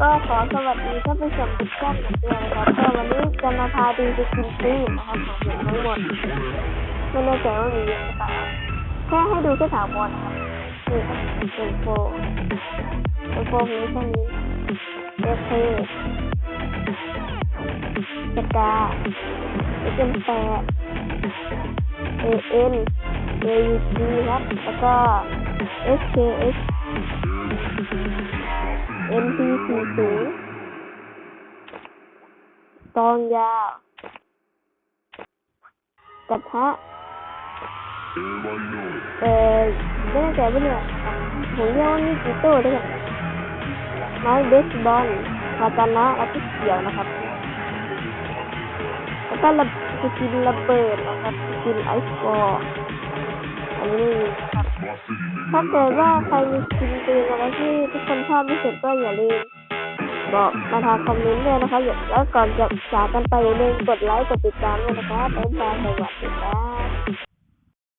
ก็ขอสวัสดีท่านผู้ชมทุกท่านด้วยนะครับก็วันนี้จะมาพาดูสกินซีนะครับของทั้งหมดไม่แน่ใจว่ามีเยอะหรือเปล่าแค่ให้ดูแค่สามวันครับนี่เป็นโฟเป็นโฟมีแค่นี้เอฟเฟกกาเอเจนแปดเอเอ็นเอยูดีครับแล้วก็เอสเคเอส MP40 ตองยาว กระทะ เออไม่แน่ใจว่าเนี่ยผมเรียกว่ามีกี่ตัวด้วยกันไม้เบสบอลคาตานะและที่เขียวนะครับ แล้วก็ระกินระเบิดนะครับกินไอศกรีม ถ้าเกิดว่าใครมีสกินปืนอะไรที่ทุกคนชอบที่สุดก็อย่าลืมบอกมาทางคอมเมนต์ด้วยนะคะแล้วก่อนจะจากกันไปอย่าลืมกดไลค์กดติดตามด้วยนะครับบ๊ายบายสวัสดีค่ะ